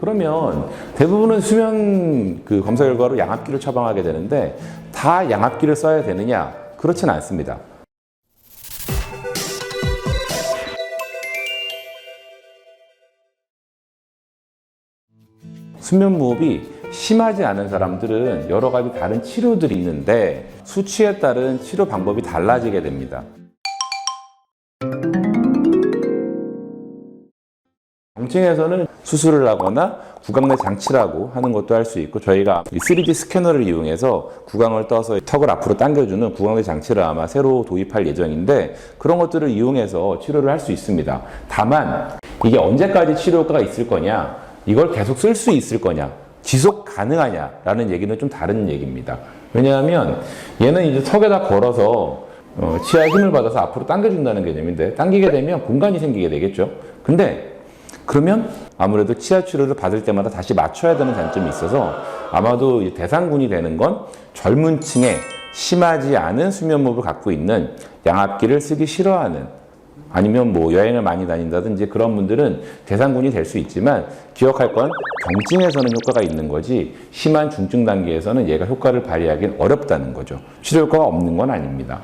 그러면 대부분은 수면 그 검사 결과로 양압기를 처방하게 되는데 다 양압기를 써야 되느냐? 그렇진 않습니다. 수면 무호흡이 심하지 않은 사람들은 여러 가지 다른 치료들이 있는데 수치에 따른 치료 방법이 달라지게 됩니다. 경증에서는 수술을 하거나 구강 내 장치라고 하는 것도 할 수 있고 저희가 이 3D 스캐너를 이용해서 구강을 떠서 턱을 앞으로 당겨주는 구강 내 장치를 아마 새로 도입할 예정인데 그런 것들을 이용해서 치료를 할 수 있습니다. 다만 이게 언제까지 치료 효과가 있을 거냐 이걸 계속 쓸 수 있을 거냐 지속 가능하냐라는 얘기는 좀 다른 얘기입니다. 왜냐하면 얘는 이제 턱에다 걸어서 어, 치아에 힘을 받아서 앞으로 당겨준다는 개념인데 당기게 되면 공간이 생기게 되겠죠. 근데 그러면 아무래도 치아 치료를 받을 때마다 다시 맞춰야 되는 단점이 있어서 아마도 이 대상군이 되는 건 젊은 층에 심하지 않은 수면무호흡을 갖고 있는 양압기를 쓰기 싫어하는 아니면 뭐 여행을 많이 다닌다든지 그런 분들은 대상군이 될 수 있지만 기억할 건 경증에서는 효과가 있는 거지 심한 중증 단계에서는 얘가 효과를 발휘하기는 어렵다는 거죠. 치료 효과가 없는 건 아닙니다.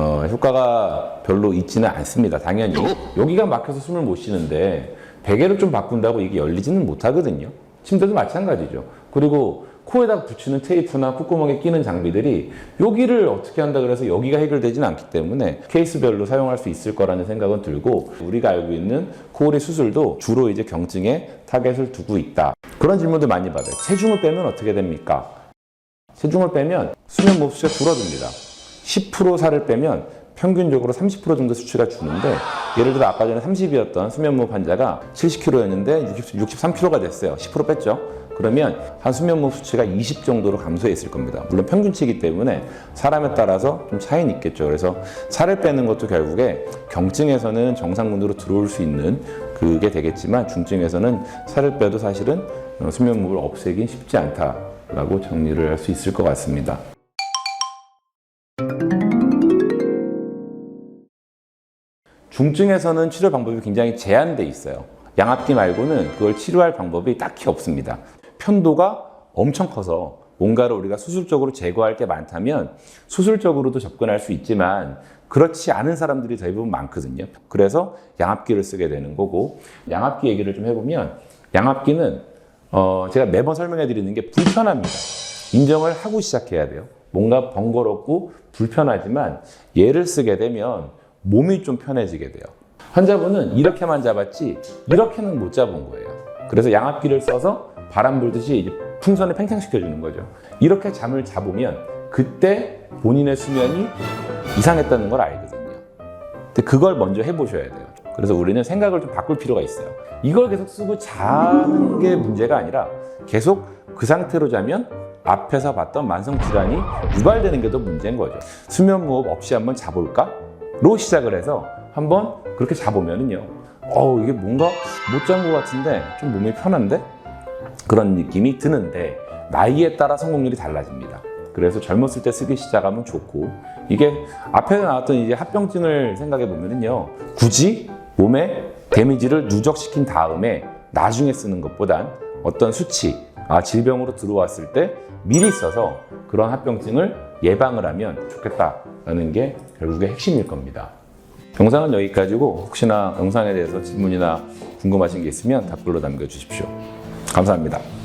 어, 효과가 별로 있지는 않습니다. 당연히. 여기가 막혀서 숨을 못 쉬는데 베개를 좀 바꾼다고 이게 열리지는 못하거든요. 침대도 마찬가지죠. 그리고 코에다 붙이는 테이프나 콧구멍에 끼는 장비들이 여기를 어떻게 한다 그래서 여기가 해결되지는 않기 때문에 케이스별로 사용할 수 있을 거라는 생각은 들고 우리가 알고 있는 코골이 수술도 주로 이제 경증에 타겟을 두고 있다. 그런 질문들 많이 받아요. 체중을 빼면 어떻게 됩니까? 체중을 빼면 수면 몹수가 줄어듭니다. 10% 살을 빼면 평균적으로 30% 정도 수치가 주는데 예를 들어 아까 전에 30이었던 수면무호흡 환자가 70kg였는데 60, 63kg가 됐어요. 10% 뺐죠. 그러면 한 수면무호흡 수치가 20 정도로 감소했을 겁니다. 물론 평균치이기 때문에 사람에 따라서 좀 차이는 있겠죠. 그래서 살을 빼는 것도 결국에 경증에서는 정상군으로 들어올 수 있는 그게 되겠지만 중증에서는 살을 빼도 사실은 어, 수면무호흡을 없애긴 쉽지 않다라고 정리를 할 수 있을 것 같습니다. 중증에서는 치료 방법이 굉장히 제한돼 있어요. 양압기 말고는 그걸 치료할 방법이 딱히 없습니다. 편도가 엄청 커서 뭔가를 우리가 수술적으로 제거할 게 많다면 수술적으로도 접근할 수 있지만 그렇지 않은 사람들이 대부분 많거든요. 그래서 양압기를 쓰게 되는 거고 양압기 얘기를 좀 해보면 양압기는 어 제가 매번 설명해 드리는 게 불편합니다. 인정을 하고 시작해야 돼요. 뭔가 번거롭고 불편하지만 얘를 쓰게 되면 몸이 좀 편해지게 돼요. 환자분은 이렇게만 잡았지 이렇게는 못 잡은 거예요. 그래서 양압기를 써서 바람 불듯이 풍선을 팽창시켜 주는 거죠. 이렇게 잠을 잡으면 그때 본인의 수면이 이상했다는 걸 알거든요. 근데 그걸 먼저 해보셔야 돼요. 그래서 우리는 생각을 좀 바꿀 필요가 있어요. 이걸 계속 쓰고 자는 게 문제가 아니라 계속 그 상태로 자면 앞에서 봤던 만성 질환이 유발되는 게 더 문제인 거죠. 수면 무호흡 없이 한번 자볼까? 로 시작을 해서 한번 그렇게 자보면은요. 어 이게 뭔가 못 잔 것 같은데 좀 몸이 편한데 그런 느낌이 드는데 나이에 따라 성공률이 달라집니다. 그래서 젊었을 때 쓰기 시작하면 좋고 이게 앞에 나왔던 이제 합병증을 생각해 보면은요 굳이 몸에 데미지를 누적시킨 다음에 나중에 쓰는 것보단 어떤 수치 아 질병으로 들어왔을 때 미리 써서 그런 합병증을 예방을 하면 좋겠다라는 게 결국의 핵심일 겁니다. 영상은 여기까지고 혹시나 영상에 대해서 질문이나 궁금하신 게 있으면 댓글로 남겨주십시오. 감사합니다.